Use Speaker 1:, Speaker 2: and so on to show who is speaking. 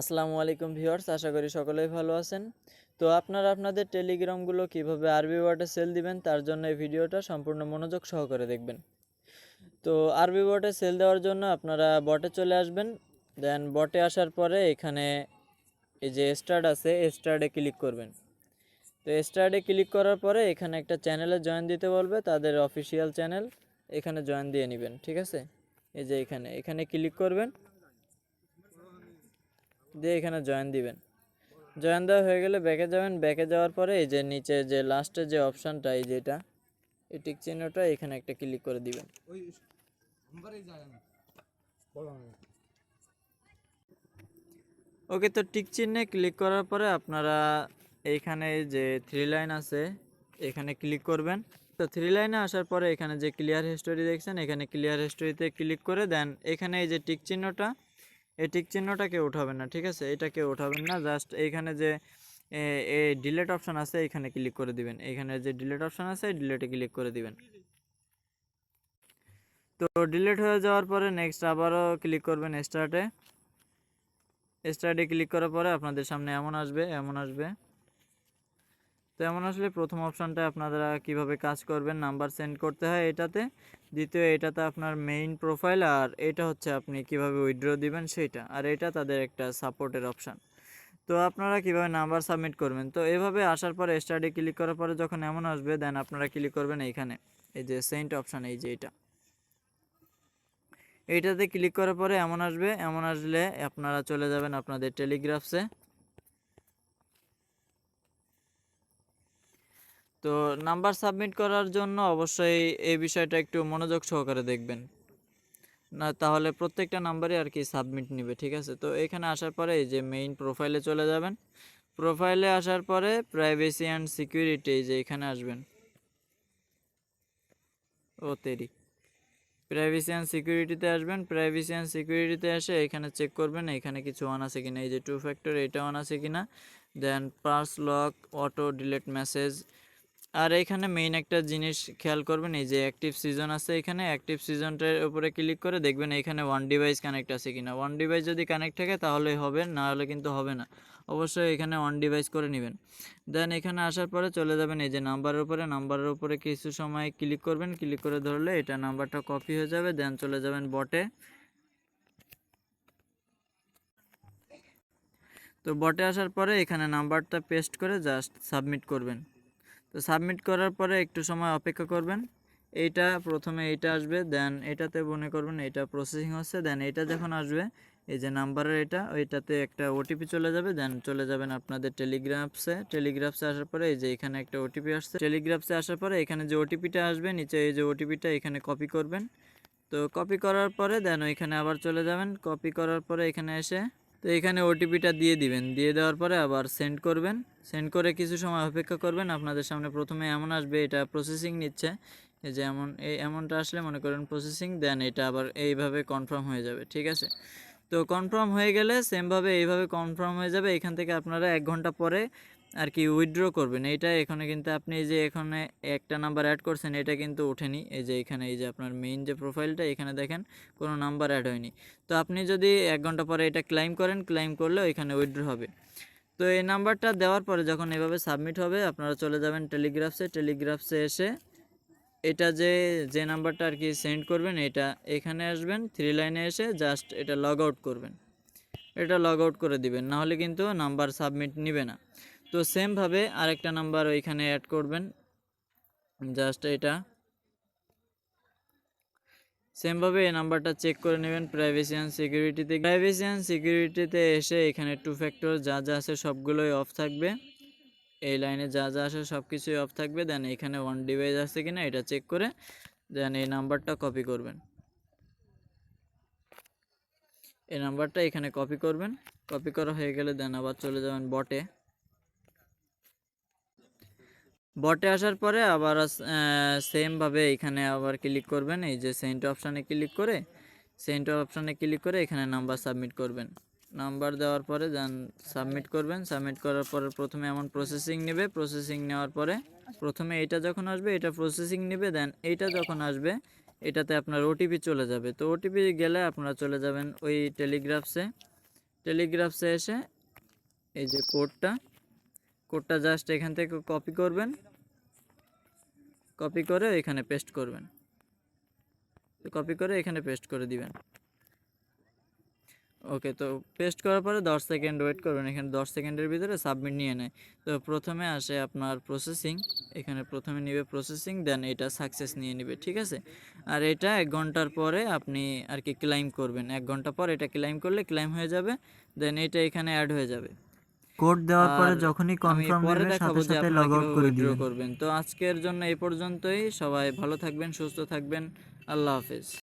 Speaker 1: আসসালামু আলাইকুম ভিউয়ার্স, আশা করি সকলেই ভালো আছেন। তো আপনারা আপনাদের টেলিগ্রামগুলো কীভাবে আরবি ওয়ার্ডে সেল দিবেন, তার জন্য এই ভিডিওটা সম্পূর্ণ মনোযোগ সহকারে দেখবেন। তো আরবি ওয়ার্ডে সেল দেওয়ার জন্য আপনারা বটে চলে আসবেন দেন বটে আসার পরে এখানে এই যে স্টার্ট আছে স্টার্টে ক্লিক করবেন। তো স্টার্টে ক্লিক করার পরে এখানে একটা চ্যানেলে জয়েন দিতে বলবে, তাদের অফিসিয়াল চ্যানেল এখানে জয়েন দিয়ে নেবেন, ঠিক আছে? এই যে এখানে এখানে ক্লিক করবেন। দিয়ে এখানে জয়েন দিবেন। জয়েন দেওয়া হয়ে গেলে ব্যাকে যাবেন। ব্যাকে যাওয়ার পরে এই যে নিচে যে লাস্টে যে অপশানটা এই যেটা এই টিক চিহ্নটা এখানে একটা ক্লিক করে দিবেন। ওকে তো টিক চিহ্নে ক্লিক করার পরে আপনারা এইখানে যে থ্রি লাইন আছে এখানে ক্লিক করবেন। তো থ্রি লাইনে আসার পরে এখানে যে ক্লিয়ার হিস্টোরি দেখছেন এখানে ক্লিয়ার হিস্টোরিতে ক্লিক করে দেন। এখানে এই যে টিক চিহ্নটা এই টিক চিহ্নটাকে উঠাবেন না, ঠিক আছে? এটাকে উঠাবেন না জাস্ট এইখানে যে এই ডিলেট অপশান আছে, এইখানে ক্লিক করে দিবেন। এইখানে যে ডিলেট অপশান আছে ডিলেটে ক্লিক করে দিবেন। তো ডিলেট হয়ে যাওয়ার পরে নেক্সট আবারও ক্লিক করবেন স্টার্টে স্টার্টে ক্লিক করার পরে আপনাদের সামনে এমন আসবে এমন আসবে। তো এমন আসলে প্রথম অপশানটা আপনারা কীভাবে কাজ করবেন নাম্বার সেন্ড করতে হয় এটাতে। দ্বিতীয়, এটাতে আপনার মেইন প্রোফাইল আর এটা হচ্ছে আপনি কীভাবে উইথড্র দিবেন সেইটা আর এটা তাদের একটা সাপোর্টের অপশান তো আপনারা কীভাবে নাম্বার সাবমিট করবেন? তো এভাবে আসার পরে স্টাডি ক্লিক করার পরে যখন এমন আসবে দেন আপনারা ক্লিক করবেন এইখানে। এই যে সেন্ট অপশান এই যে এটা। এইটাতে ক্লিক করার পরে এমন আসবে, এমন আসলে আপনারা চলে যাবেন আপনাদের টেলিগ্রাফসে তো নাম্বার সাবমিট করার জন্য অবশ্যই এই বিষয়টা একটু মনোযোগ সহকারে দেখবেন। না, তাহলে প্রত্যেকটা নাম্বারে আর কি সাবমিট নিবে, ঠিক আছে? তো এখানে আসার পরে এই যে মেইন প্রোফাইলে চলে যাবেন। প্রোফাইলে আসার পরে প্রাইভেসি অ্যান্ড সিকিউরিটি এই যে এখানে আসবেন। ও, তেরি। প্রাইভেসি অ্যান্ড সিকিউরিটিতে আসবেন। প্রাইভেসি অ্যান্ড সিকিউরিটিতে এসে এখানে চেক করবেন এখানে কিছু অন আছে কিনা। এই যে টু ফ্যাক্টর এটা অন আছে কিনা। দেন পার্স লক অটো ডিলেট মেসেজ আর এখানে মেইন একটা জিনিস খেয়াল করবেন, এই যে অ্যাক্টিভ সিজন আছে এখানে অ্যাক্টিভ সিজনটার উপরে ক্লিক করে দেখবেন এখানে ওয়ান ডিভাইস কানেক্ট আছে কিনা। ওয়ান ডিভাইস যদি কানেক্ট থাকে তাহলে হবে, না হলে কিন্তু হবে না। অবশ্যই এখানে ওয়ান ডিভাইস করে নেবেন। দেন এখানে আসার পরে চলে যাবেন, এই যে নাম্বারের উপরে নাম্বারের উপরে কিছু সময় ক্লিক করবেন ক্লিক করে ধরলে এটা নাম্বারটা কপি হয়ে যাবে দেন চলে যাবেন বটে তো বটে আসার পরে এখানে নাম্বারটা পেস্ট করে জাস্ট সাবমিট করবেন। তো সাবমিট করার পরে একটু সময় অপেক্ষা করবেন। এইটা প্রথমে এইটা আসবে, দেন এটাতে মনে করবেন এটা প্রসেসিং হচ্ছে, দেন এটা যখন আসবে, এই যে নাম্বারের এটা, ওইটাতে একটা ওটিপি চলে যাবে, দেন চলে যাবেন আপনাদের টেলিগ্রাফসে টেলিগ্রাফসে আসার পরে এই যে এখানে একটা ওটিপি আসছে। টেলিগ্রাফসে আসার পরে এখানে যে ওটিপিটা আসবে, নিচে এই যে ওটিপিটা এখানে কপি করবেন। তো কপি করার পরে, দেন ওইখানে আবার চলে যাবেন। কপি করার পরে এখানে এসে তো এখানে ওটিপিটা দিয়ে দিবেন। দিয়ে দেওয়ার পরে আবার সেন্ড করবেন। সেন্ড করে কিছু সময় অপেক্ষা করবেন। আপনাদের সামনে প্রথমে এমন আসবে, এটা প্রসেসিং নিচ্ছে। এই যে এমন, এই এমনটা আসলে মনে করেন প্রসেসিং দেন এটা আবার এইভাবে কনফার্ম হয়ে যাবে, ঠিক আছে? তো কনফার্ম হয়ে গেলে সেমভাবে এইভাবে কনফার্ম হয়ে যাবে। এখান থেকে আপনারা এক ঘণ্টা পরে আর কি উইথড্র করবেন। এইটা এখানে কিন্তু আপনি যে এখানে একটা নাম্বার অ্যাড করছেন, এটা কিন্তু ওঠেনি। এই যে এখানে, এই যে আপনার মেইন যে প্রোফাইলটা এখানে দেখেন কোনো নাম্বার অ্যাড হয়নি। তো আপনি যদি এক ঘণ্টা পরে এটা ক্লাইম করেন ক্লাইম করলে এখানে উইথড্র হবে। তো এই নাম্বারটা দেওয়ার পরে যখন এভাবে সাবমিট হবে, আপনারা চলে যাবেন টেলিগ্রাফসে টেলিগ্রাফসে এসে এটা যে যে নাম্বারটা আর কি সেন্ড করবেন, এটা এখানে আসবেন। থ্রি লাইনে এসে জাস্ট এটা লগ আউট করবেন। এটা লগ আউট করে দিবেন। নাহলে কিন্তু নাম্বার সাবমিট নেবে না। তো সেমভাবে আরেকটা নাম্বার ওইখানে অ্যাড করবেন। জাস্ট এটা। সেমভাবে এই নাম্বারটা চেক করে নেবেন প্রাইভেসি অ্যান্ড সিকিউরিটিতে প্রাইভেসি অ্যান্ড সিকিউরিটিতে এসে এখানে টু ফ্যাক্টর যা যা আছে সবগুলোই অফ থাকবে। এই লাইনে যা যা আসে সব কিছুই অফ থাকবে। দেন এখানে ওয়ান ডিভাইস আছে কিনা এটা চেক করে দেন এই নাম্বারটা কপি করবেন। এই নাম্বারটা এখানে কপি করবেন। কপি করা হয়ে গেলে দেন আবার চলে যাবেন বটে বটে আসার পরে আবার সেমভাবে এখানে আবার ক্লিক করবেন। এই যে সেন্ট অপশানে ক্লিক করে সেন্ট অপশানে ক্লিক করে এখানে নাম্বার সাবমিট করবেন। নাম্বার দেওয়ার পরে দেন সাবমিট করবেন। সাবমিট করার পরে প্রথমে এমন প্রসেসিং নেবে। প্রসেসিং নেওয়ার পরে প্রথমে এটা যখন আসবে, এটা প্রসেসিং নেবে দেন এইটা যখন আসবে, এটাতে আপনার ওটিপি চলে যাবে। তো ওটিপি গেলে আপনারা চলে যাবেন ওই টেলিগ্রাফসে টেলিগ্রাফসে এসে এই যে কোডটা কোডটা জাস্ট এখান থেকে কপি করবেন। কপি করে এখানে পেস্ট করবেন। কপি করে এখানে পেস্ট করে দিবেন। ওকে তো পেস্ট করার পরে দশ সেকেন্ড ওয়েট করবেন। এখানে দশ সেকেন্ডের ভিতরে সাবমিট নিয়ে নেয়। তো প্রথমে আসে আপনার প্রসেসিং এখানে প্রথমে নিবে প্রসেসিং দেন এটা সাকসেস নিয়ে নেবে, ঠিক আছে? আর এটা এক ঘণ্টার পরে আপনি আর কি ক্লাইম করবেন। এক ঘণ্টা পর এটা ক্লাইম করলে ক্লাইম হয়ে যাবে দেন এটা এখানে অ্যাড হয়ে যাবে।
Speaker 2: কোড দেওয়ার পরে যখনই কনফার্ম
Speaker 1: হবে
Speaker 2: সাথে সাথে লগ আউট করে দিবেন
Speaker 1: করবেন। তো আজকের জন্য এই পর্যন্তই। সবাই ভালো থাকবেন সুস্থ থাকবেন। আল্লাহ হাফেজ।